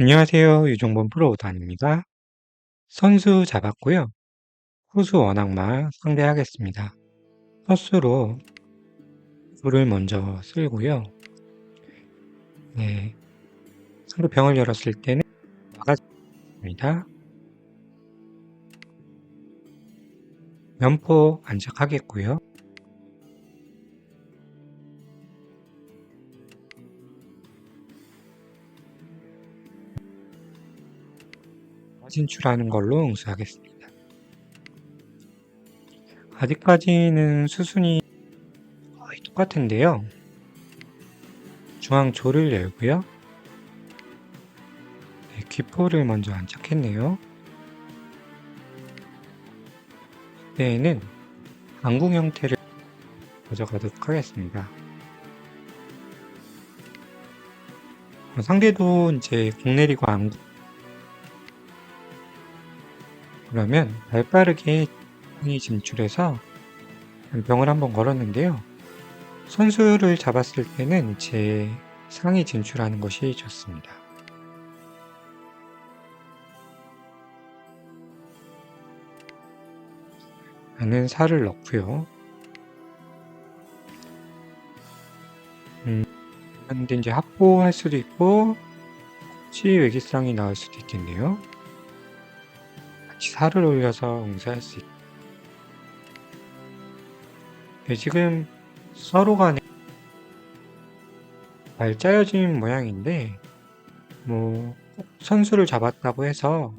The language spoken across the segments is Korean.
안녕하세요. 유종범 프로오단입니다. 선수 잡았고요. 후수 원악마 상대하겠습니다. 헛수로 불을 먼저 쓸고요. 네. 상대 병을 열었을 때는 막아줍니다. 면포 안착하겠고요. 진출하는 걸로 응수하겠습니다. 아직까지는 수순이 거의 똑같은데요. 중앙 조를 열고요. 네, 귀포를 먼저 안착했네요. 이때에는 안궁 형태를 가져가도록 하겠습니다. 어, 상대도 이제 공 내리고 안궁 그러면 발빠르게 이 진출해서 병을 한번 걸었는데요. 선수를 잡았을 때는 제 상위 진출하는 것이 좋습니다. 나는 살을 넣고요. 음, 근데 이제 합보할 수도 있고, 치 외기상이 나올 수도 있겠네요. 살을 올려서 응수할 수 있고. 네, 지금 서로 간에 잘 짜여진 모양인데, 뭐, 선수를 잡았다고 해서,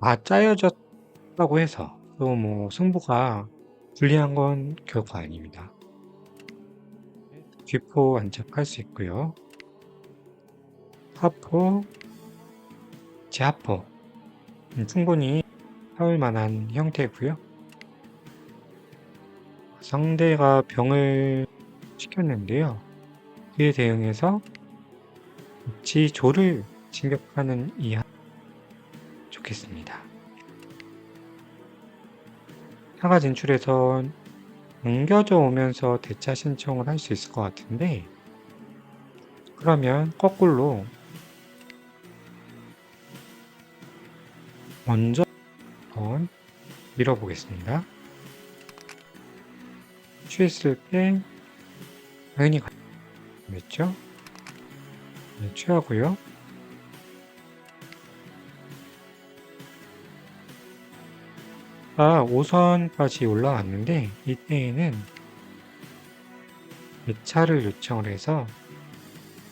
다 짜여졌다고 해서, 또 뭐, 승부가 불리한 건 결코 아닙니다. 귀포 안착할 수 있고요. 하포, 제하포, 음, 충분히 하울 만한 형태고요. 상대가 병을 시켰는데요. 그에 대응해서 같이 조를 진격하는 이하 좋겠습니다. 사가 진출해서 옮겨져 오면서 대차 신청을 할 수 있을 것 같은데 그러면 거꾸로 먼저 한번 밀어보겠습니다. 취했을 때 당연히 가겠죠? 네, 취하고요. 아, 5선까지 올라왔는데 이때에는 대차를 요청을 해서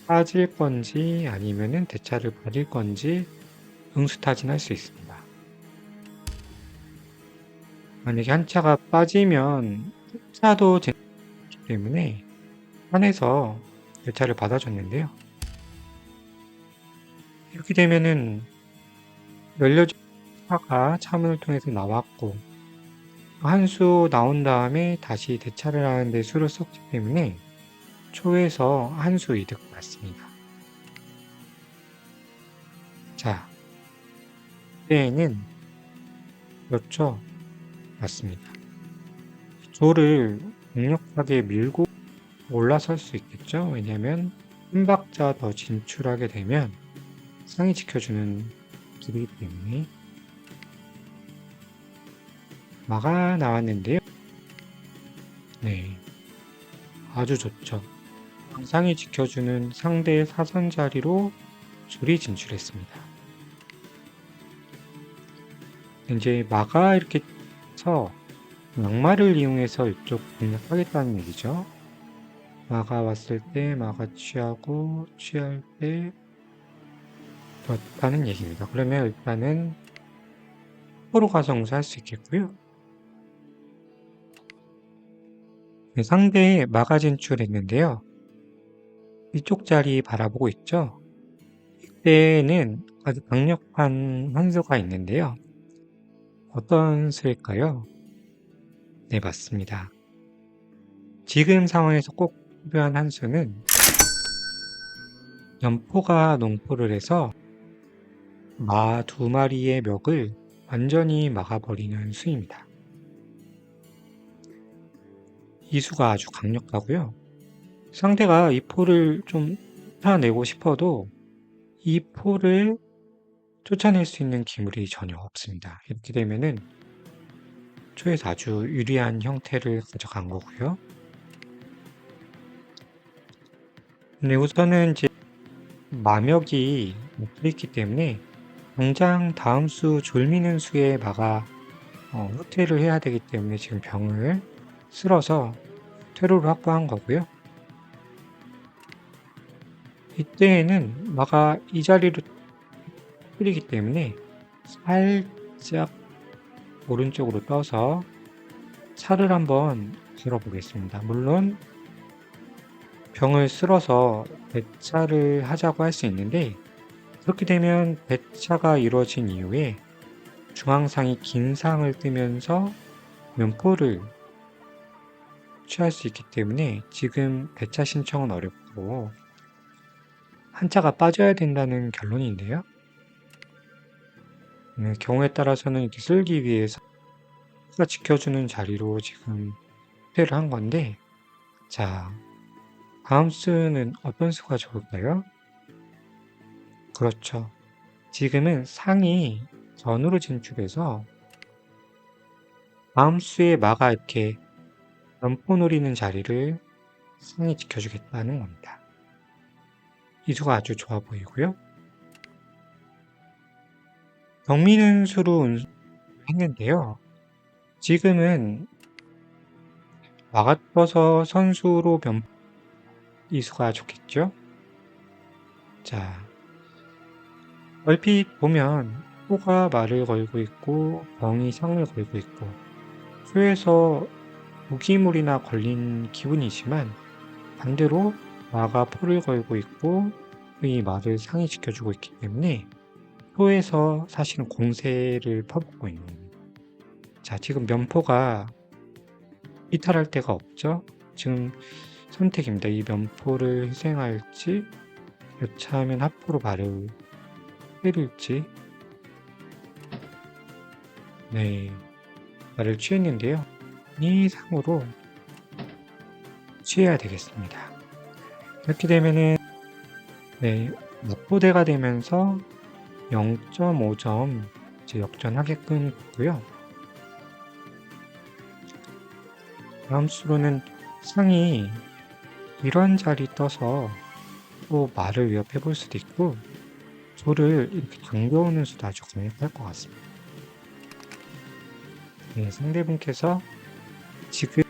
빠질 건지 아니면은 대차를 받을 건지 응수타진할 수 있습니다. 만약에 한 차가 빠지면 차도 진기 때문에 한해서 대차를 받아줬는데요. 이렇게 되면은 열려진 차가 차문을 통해서 나왔고 한 수 나온 다음에 다시 대차를 하는데 수를 썼기 때문에 초에서 한 수 이득 받습니다. 자, 이때에는 그렇죠. 맞습니다. 조를 강력하게 밀고 올라설 수 있겠죠. 왜냐하면 한 박자 더 진출하게 되면 상이 지켜주는 길이기 때문에 마가 나왔는데요. 네, 아주 좋죠. 상이 지켜주는 상대의 사선 자리로 줄이 진출했습니다. 이제 마가 이렇게 서 양말을 이용해서 이쪽 공략하겠다는 얘기죠. 마가 왔을 때 마가 취하고 취할 때 그렇다는 얘기입니다. 그러면 일단은 서로 가정수 할수 있겠고요. 네, 상대에 마가 진출했는데요. 이쪽 자리 바라보고 있죠. 이때는 아주 강력한 환수가 있는데요. 어떤 수일까요? 네, 맞습니다. 지금 상황에서 꼭 필요한 한 수는 연포가 농포를 해서 마 두 마리의 멱을 완전히 막아버리는 수입니다. 이 수가 아주 강력하고요. 상대가 이 포를 좀 쫓아내고 싶어도 이 포를 쫓아낼 수 있는 기물이 전혀 없습니다. 이렇게 되면은 초에서 아주 유리한 형태를 가져간 거고요. 네, 우선은 이제 마력이 있기 때문에 당장 다음 수 졸미는 수에 막아 어, 후퇴를 해야 되기 때문에 지금 병을 쓸어서 퇴로를 확보한 거고요. 이때에는 마가 이 자리로 뿌리기 때문에 살짝 오른쪽으로 떠서 차를 한번 걸어보겠습니다. 물론 병을 쓸어서 배차를 하자고 할 수 있는데 그렇게 되면 배차가 이루어진 이후에 중앙상이 긴 상을 뜨면서 면포를 취할 수 있기 때문에 지금 배차 신청은 어렵고 한자가 빠져야 된다는 결론인데요. 네, 경우에 따라서는 이렇게 쓸기 위해서 가 지켜주는 자리로 지금 표를 한 건데 자 다음 수는 어떤 수가 좋을까요? 그렇죠. 지금은 상이 전으로 진출해서 다음 수에 마가 이렇게 연포 노리는 자리를 상이 지켜주겠다는 겁니다. 이 수가 아주 좋아 보이고요. 경미는 수로 했는데요. 지금은 마가 떠서 선수로 변 이수가 좋겠죠? 자, 얼핏 보면 호가 말을 걸고 있고 병이 상을 걸고 있고 수에서 무기물이나 걸린 기분이지만 반대로 마가 포를 걸고 있고 이 말을 상이 지켜주고 있기 때문에 소에서 사실은 공세를 퍼붓고 있는 겁니다. 자, 지금 면포가 이탈할 데가 없죠? 지금 선택입니다. 이 면포를 희생할지, 여차하면 합포로 말을 때릴지. 네, 말을 취했는데요. 이 상으로 취해야 되겠습니다. 이렇게 되면은, 네, 목포대가 되면서 0.5점 이제 역전하게끔 됐고요. 다음 수로는 상이 이런 자리 떠서 또 말을 위협해 볼 수도 있고 조를 이렇게 당겨오는 수도 아주 강력할 것 같습니다. 네, 상대분께서 지금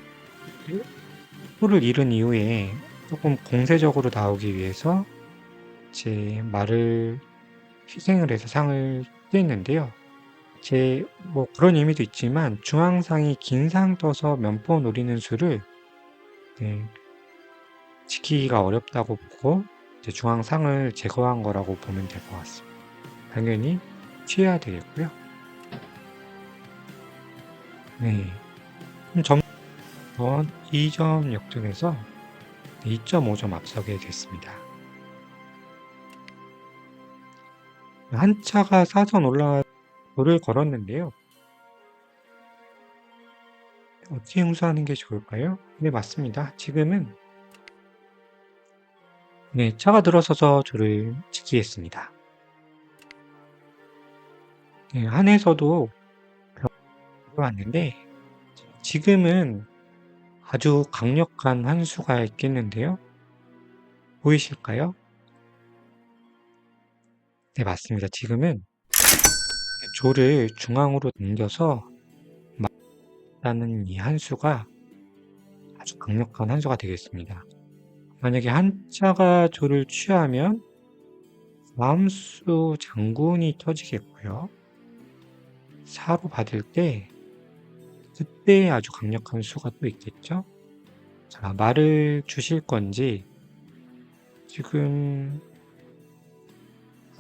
소를 잃은 이후에 조금 공세적으로 나오기 위해서 제 말을 희생을 해서 상을 떼는데요. 제 뭐 그런 의미도 있지만 중앙상이 긴 상 떠서 면포 노리는 수를 네, 지키기가 어렵다고 보고 중앙상을 제거한 거라고 보면 될 것 같습니다. 당연히 취해야 되겠고요. 네. 점 2점 역전해서 2.5점 앞서게 됐습니다. 한 차가 사선 올라 돌을 걸었는데요. 어떻게 응수하는 게 좋을까요? 네, 맞습니다. 지금은 네, 차가 들어서서 조를 지키겠습니다. 네, 한에서도 왔는데 지금은 아주 강력한 환수가 있겠는데요. 보이실까요? 네, 맞습니다. 지금은 조를 중앙으로 당겨서 맞다는 이 한수가 아주 강력한 한수가 되겠습니다. 만약에 한자가 조를 취하면 마음수 장군이 터지겠고요. 사로 받을 때 그때 아주 강력한 수가 또 있겠죠. 자, 말을 주실 건지 지금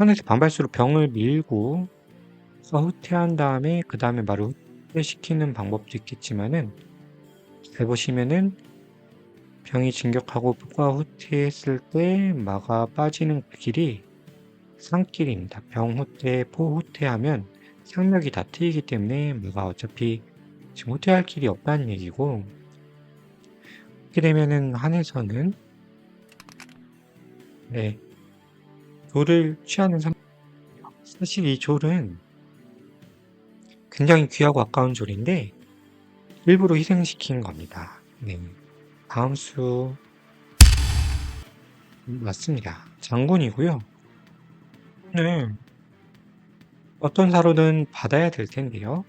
선에서 반발수로 병을 밀고 후퇴한 다음에 그 다음에 말을 후퇴시키는 방법도 있겠지만은 잘 보시면은 병이 진격하고 포가 후퇴했을 때 마가 빠지는 그 길이 상길입니다. 병 후퇴, 포 후퇴하면 상력이 다 트이기 때문에 마가 어차피 지금 후퇴할 길이 없다는 얘기고 이렇게 되면은 한에서는 네 조를 취하는 상 사실 이 졸은 굉장히 귀하고 아까운 졸인데 일부러 희생시킨 겁니다. 네. 다음 수 음, 맞습니다. 장군이고요. 오늘 어떤 사로든 받아야 될 텐데요.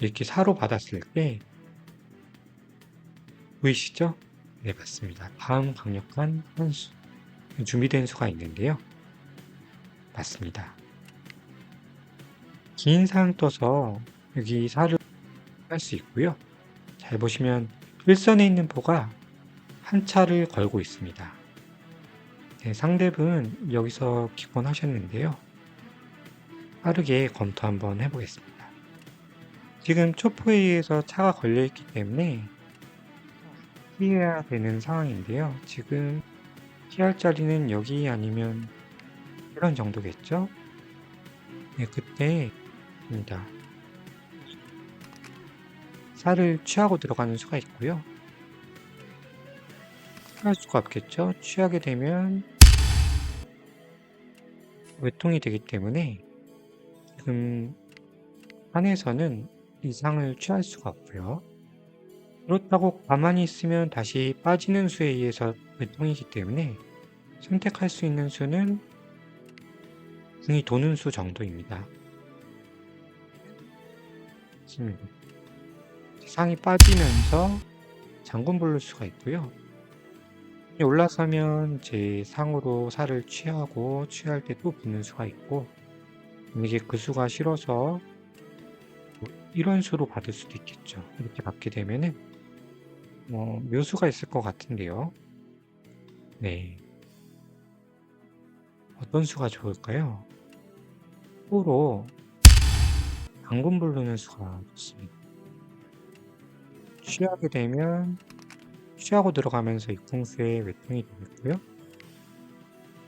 이렇게 사로 받았을 때 보이시죠? 네, 맞습니다. 다음 강력한 한수 준비된 수가 있는데요. 맞습니다. 긴 상 떠서 여기 사를 할 수 있고요. 잘 보시면 일선에 있는 포가 한 차를 걸고 있습니다. 네, 상대분 여기서 기권하셨는데요. 빠르게 검토 한번 해보겠습니다. 지금 초포에 의해서 차가 걸려있기 때문에 피해야 되는 상황인데요. 지금 피할 자리는 여기 아니면 이런 정도겠죠? 네, 그때 입니다. 살을 취하고 들어가는 수가 있고요. 취할 수가 없겠죠? 취하게 되면 외통이 되기 때문에 지금 한에서는 이상을 취할 수가 없고요. 그렇다고 가만히 있으면 다시 빠지는 수에 의해서 외통이기 때문에 선택할 수 있는 수는 궁이 도는 수 정도입니다. 상이 빠지면서 장군 부를 수가 있고요. 올라서면 제 상으로 살을 취하고 취할 때 또 붙는 수가 있고 이게 그 수가 싫어서 이런 수로 받을 수도 있겠죠. 이렇게 받게 되면은 어, 묘수가 있을 것 같은데요. 네. 어떤 수가 좋을까요? 호로 당근 부르는 수가 좋습니다. 취하게 되면 취하고 들어가면서 입궁수에 외통이 되겠고요.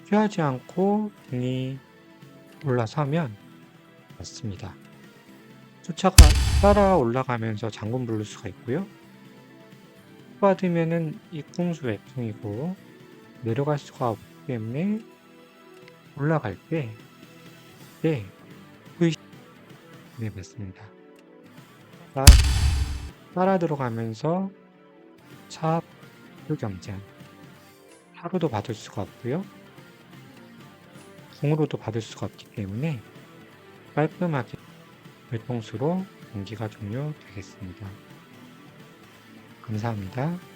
취하지 않고 궁이 올라서면 맞습니다. 쫓아가 따라 올라가면서 장군 부를 수가 있고요. 받으면은 입궁수 외통이고 내려갈 수가 없기 때문에 올라갈 때 네, V 네 맞습니다. 따, 따라 들어가면서 차 경쟁 하루도 받을 수가 없고요. 공으로도 받을 수가 없기 때문에 깔끔하게 외통수로 경기가 종료되겠습니다. 감사합니다.